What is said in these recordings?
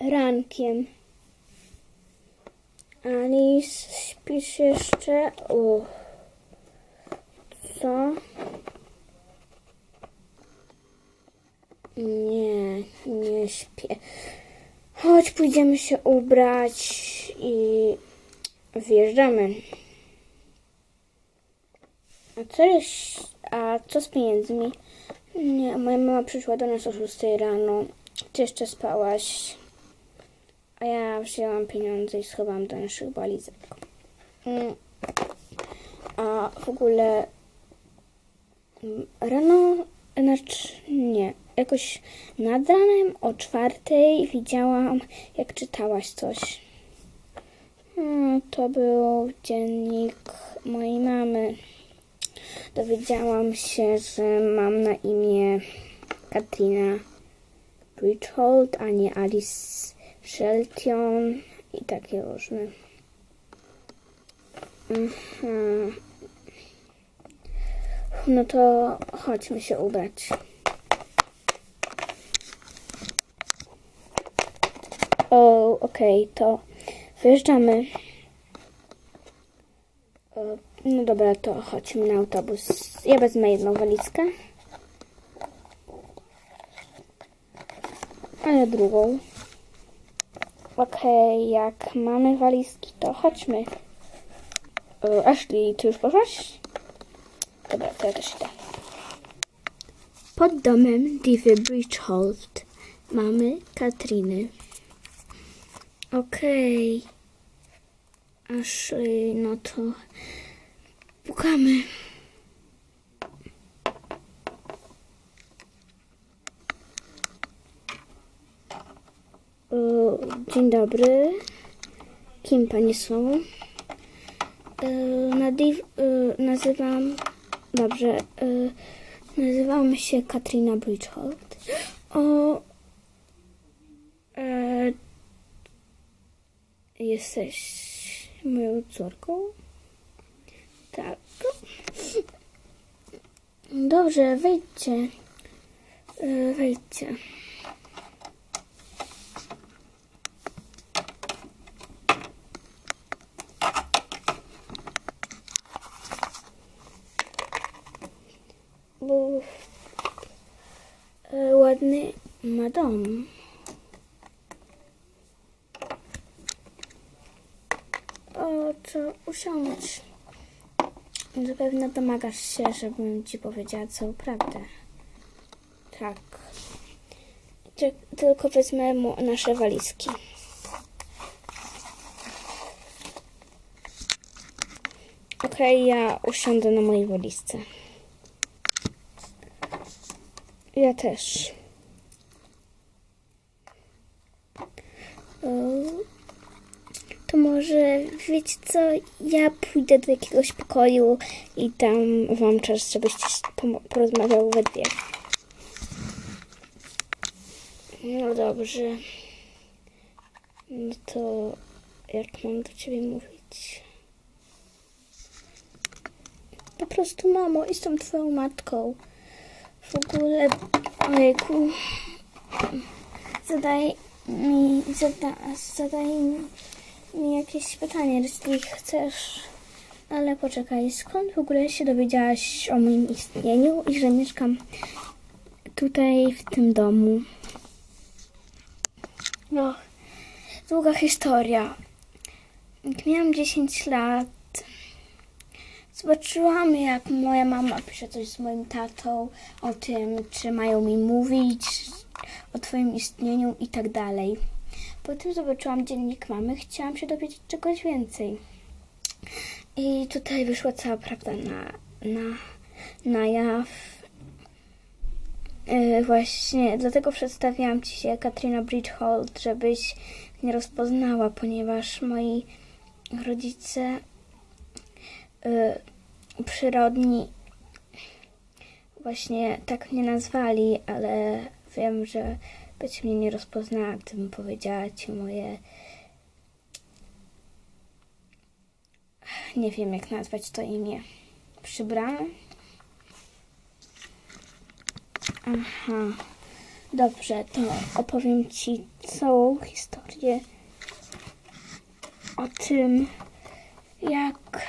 rankiem. Alice, śpisz jeszcze? Uff. Co? Nie, nie śpię. Chodź, pójdziemy się ubrać i wjeżdżamy. A co jest, a co z pieniędzmi? Nie, moja mama przyszła do nas o 6 rano. Ty jeszcze spałaś. A ja wzięłam pieniądze i schowałam do naszych walizek. Mm. A w ogóle mm, rano, znaczy nie, jakoś nad ranem o czwartej widziałam, jak czytałaś coś. Hmm, to był dziennik mojej mamy. Dowiedziałam się, że mam na imię Katrina Bridgehold, a nie Alice Shelton i takie różne. Mhm. No to chodźmy się ubrać. O, okej, to wyjeżdżamy. No dobra, to chodźmy na autobus. Ja wezmę jedną walizkę. A ja drugą. Okej, jak mamy walizki, to chodźmy. O, Ashley, ty już poszłaś? Dobra, to ja też idę. Pod domem Divy Bridgehold mamy Katriny. Okej. Ashley, no to pukamy. Dzień dobry. Kim pani są? E, Nadiv, e, nazywam. Dobrze. e, Nazywam się Katrina Bridgehold. O. E, jesteś moją córką? Tak. Dobrze, wejdźcie. E, Wejdźcie. Bo e, ładny ma dom. O, co usiądź. Zapewne domagasz się, żebym ci powiedziała całą prawdę. Tak. Tylko wezmę mu nasze walizki. Okej, ja usiądę na mojej walizce. Ja też. To może, wiecie co, ja pójdę do jakiegoś pokoju i dam wam czas, żebyście porozmawiały we dwie. No dobrze. No to jak mam do ciebie mówić? Po prostu mamo, jestem twoją matką. W ogóle, ojejku, zadaj mi, zada, zadaj mi, jakieś pytanie, jeśli chcesz. Ale poczekaj, skąd w ogóle się dowiedziałaś o moim istnieniu i że mieszkam tutaj w tym domu? No, długa historia. Jak miałam 10 lat, Zobaczyłam, jak moja mama pisze coś z moim tatą o tym, czy mają mi mówić o twoim istnieniu i tak dalej. Potem zobaczyłam dziennik mamy, chciałam się dowiedzieć czegoś więcej. I tutaj wyszła cała prawda na, na, na jaw. Yy, właśnie dlatego przedstawiałam ci się Katrina Bridgehold, żebyś nie rozpoznała, ponieważ moi rodzice y, przyrodni właśnie tak mnie nazwali, ale wiem, że być mnie nie rozpoznała, gdybym powiedziała ci moje. Nie wiem, jak nazwać to imię. Przybrane? Aha. Dobrze, to opowiem Ci całą historię o tym, jak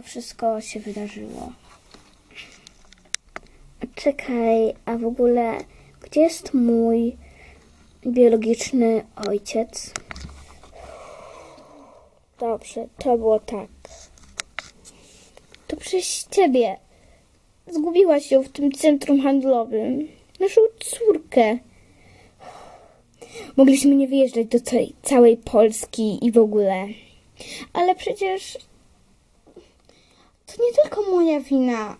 to wszystko się wydarzyło. Czekaj, a w ogóle, gdzie jest mój biologiczny ojciec? Dobrze, to było tak. To przez ciebie. Zgubiłaś ją w tym centrum handlowym. Naszą córkę. Mogliśmy nie wyjeżdżać do całej Polski i w ogóle. Ale przecież to nie tylko moja wina.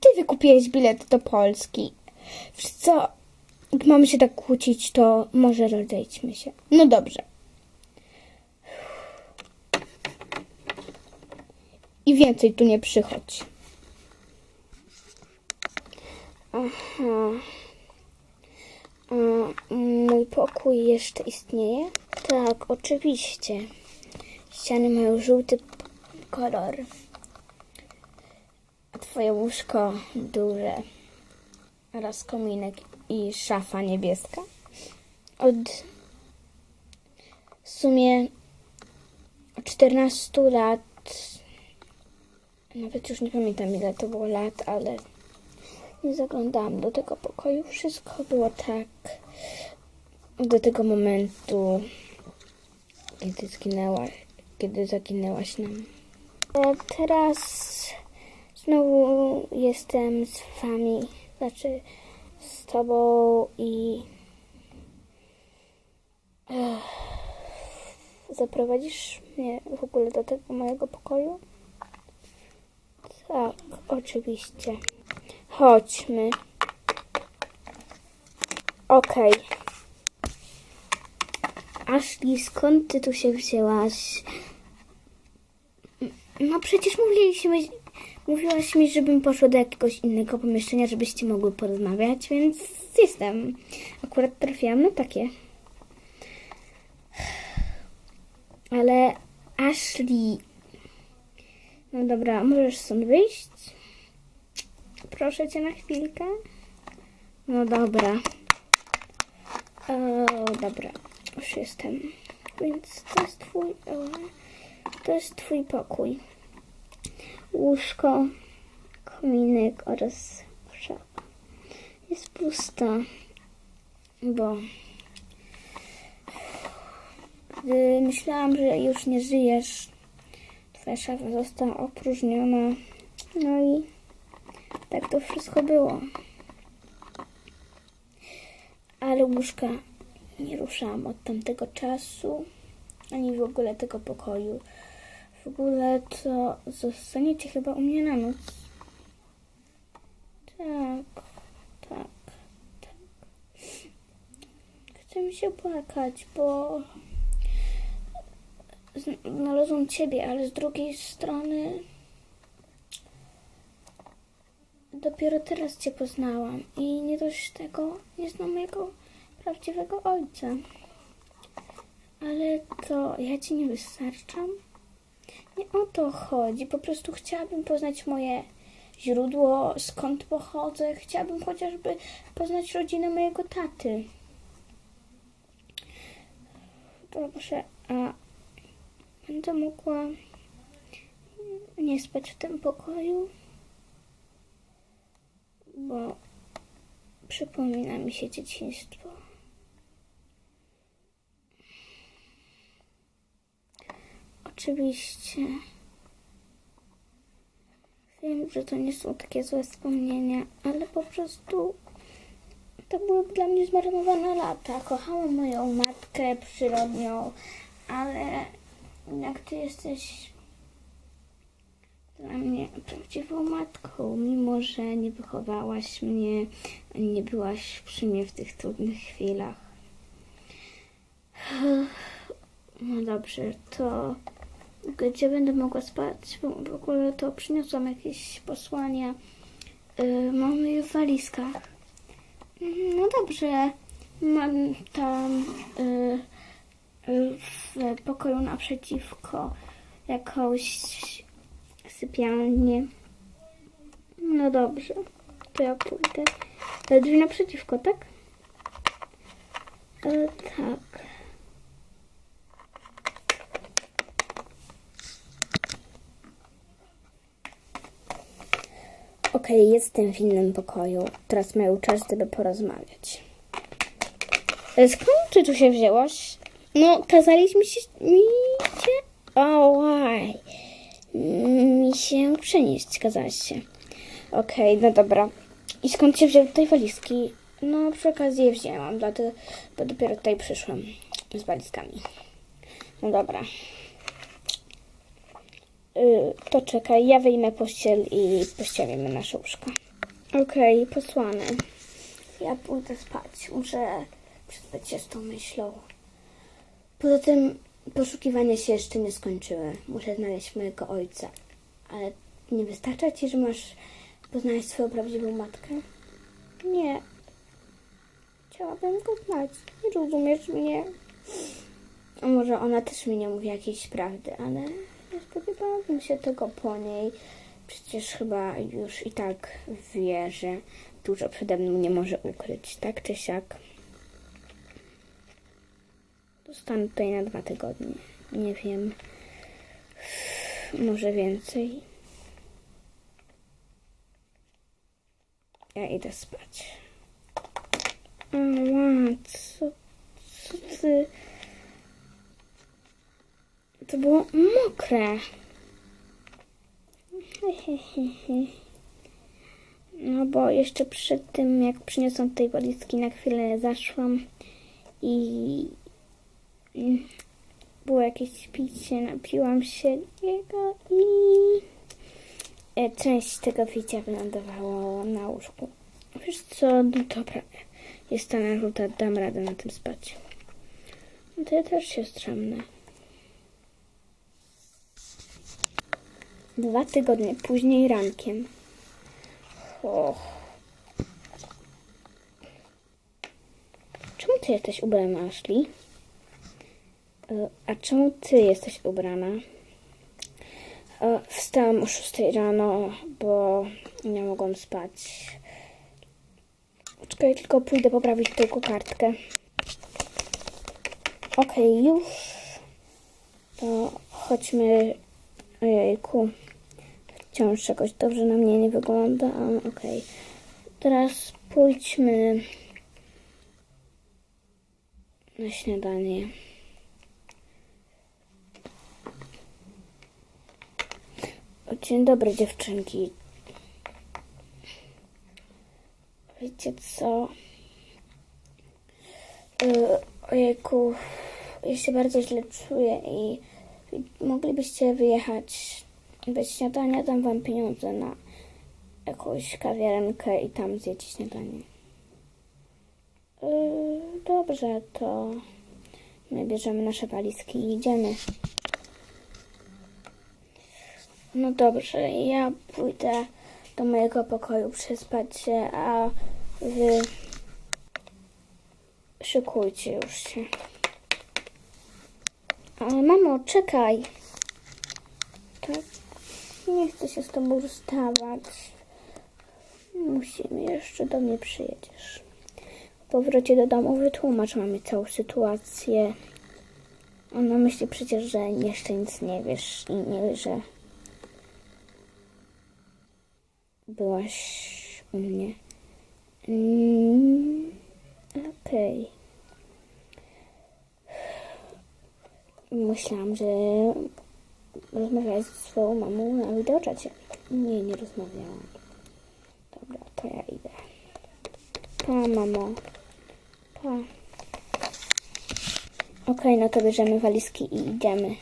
Ty wykupiłeś bilet do Polski. Wiesz co? Jak mamy się tak kłócić, to może rozejdźmy się. No dobrze. I więcej tu nie przychodź. Aha. A mój pokój jeszcze istnieje? Tak, oczywiście. Ściany mają żółty kolor. A twoje łóżko duże. Oraz kominek i szafa niebieska. Od w sumie 14 lat nawet już nie pamiętam ile to było lat, ale nie zaglądałam do tego pokoju. Wszystko było tak do tego momentu, kiedy zginęła, kiedy zaginęłaś nam. A teraz znowu jestem z wami, znaczy z tobą i zaprowadzisz mnie w ogóle do tego mojego pokoju? Tak, oczywiście. Chodźmy. Okej. Ashley, skąd ty tu się wzięłaś? No przecież mówiliśmy, mówiłaś mi, żebym poszła do jakiegoś innego pomieszczenia, żebyście mogły porozmawiać, więc jestem. Akurat trafiłam na takie. Ale Ashley, no dobra, możesz stąd wyjść? Proszę cię na chwilkę. No dobra. O, dobra, już jestem. Więc to jest twój. O, to jest twój pokój. Łóżko, kominek oraz szafa. Jest pusta, bo gdy myślałam, że już nie żyjesz, twoja szafa została opróżniona. No i tak to wszystko było. Ale łóżka nie ruszałam od tamtego czasu, ani w ogóle tego pokoju. W ogóle to zostaniecie chyba u mnie na noc. Tak, tak, tak. Chcę mi się płakać, bo znalazłam ciebie, ale z drugiej strony dopiero teraz cię poznałam i nie dość tego, nie znam mojego prawdziwego ojca. Ale to ja ci nie wystarczam? Nie o to chodzi, po prostu chciałabym poznać moje źródło, skąd pochodzę. Chciałabym chociażby poznać rodzinę mojego taty. Dobrze, a będę mogła nie spać w tym pokoju, bo przypomina mi się dzieciństwo. Oczywiście wiem, że to nie są takie złe wspomnienia, ale po prostu to były dla mnie zmarnowane lata. Kochałam moją matkę przyrodnią, ale jak ty jesteś dla mnie prawdziwą matką, mimo że nie wychowałaś mnie, nie byłaś przy mnie w tych trudnych chwilach. No dobrze, to gdzie będę mogła spać? W ogóle to przyniosłam jakieś posłania. Yy, mamy je w walizkach. Mhm, No dobrze, mam tam yy, w pokoju naprzeciwko jakąś sypialnię. No dobrze. to ja pójdę. Drzwi naprzeciwko, tak? E, tak. Okej, jestem w innym pokoju. Teraz mają czas, żeby porozmawiać. E, Skąd ty tu się wzięłaś? No, kazaliśmy się... mi się... O, łaj. Mi się przenieść, kazałaś się. Okej, no dobra. I skąd się wzięły tutaj walizki? No, przy okazji je wzięłam, dlatego, bo dopiero tutaj przyszłam z walizkami. No dobra. Y, to czekaj, ja wyjmę pościel i pościelimy nasze łóżko. Okej, posłane. Ja pójdę spać. Muszę przespać się z tą myślą. Poza tym poszukiwania się jeszcze nie skończyły. Muszę znaleźć mojego ojca. Ale nie wystarcza ci, że masz poznać swoją prawdziwą matkę? Nie. Chciałabym go znać. Nie rozumiesz mnie. A może ona też mi nie mówi jakiejś prawdy, ale spodziewałabym się tego po niej. Przecież chyba już i tak wie, że dużo przede mną nie może ukryć, tak czy siak. Zostanę tutaj na dwa tygodnie. Nie wiem. Może więcej. Ja idę spać. Ała, co, co ty... To było mokre. No bo jeszcze przed tym, jak przyniosłam tej walizki, na chwilę zaszłam i było jakieś picie, napiłam się jego i e, część tego picia wylądowało na łóżku. Wiesz co, no dobra, jest ta narzuta, dam radę na tym spać. No to ja też się strzemnę. Dwa tygodnie później rankiem. Och. Czemu ty jesteś ubrana, Ashley? E, A czemu ty jesteś ubrana? E, Wstałam o 6 rano, bo nie mogłam spać. Czekaj, tylko pójdę poprawić tę kokardkę. Okej, już. To chodźmy. Ojejku. Wciąż czegoś dobrze na mnie nie wygląda. Okej. Teraz pójdźmy na śniadanie. Dzień dobry dziewczynki. Wiecie co? Yy, ojejku, ja się bardzo źle czuję i moglibyście wyjechać bez śniadania, dam wam pieniądze na jakąś kawiarenkę i tam zjecie śniadanie. Yy, dobrze, to my bierzemy nasze walizki i idziemy. No dobrze, ja pójdę do mojego pokoju przespać się, a wy szykujcie już się. Mamo, czekaj. Tak, nie chcę się z tobą rozstawać. Musimy jeszcze do mnie przyjedziesz. Po powrocie do domu wytłumacz mamie całą sytuację. Ona myśli przecież, że jeszcze nic nie wiesz i nie wie, że byłaś u mnie. Mm, Okej. Myślałam, że rozmawiałeś ze swoją mamą na wideoczacie. Nie, nie rozmawiałam. Dobra, to ja idę. Pa, mamo. Pa. Okej, no to bierzemy walizki i idziemy.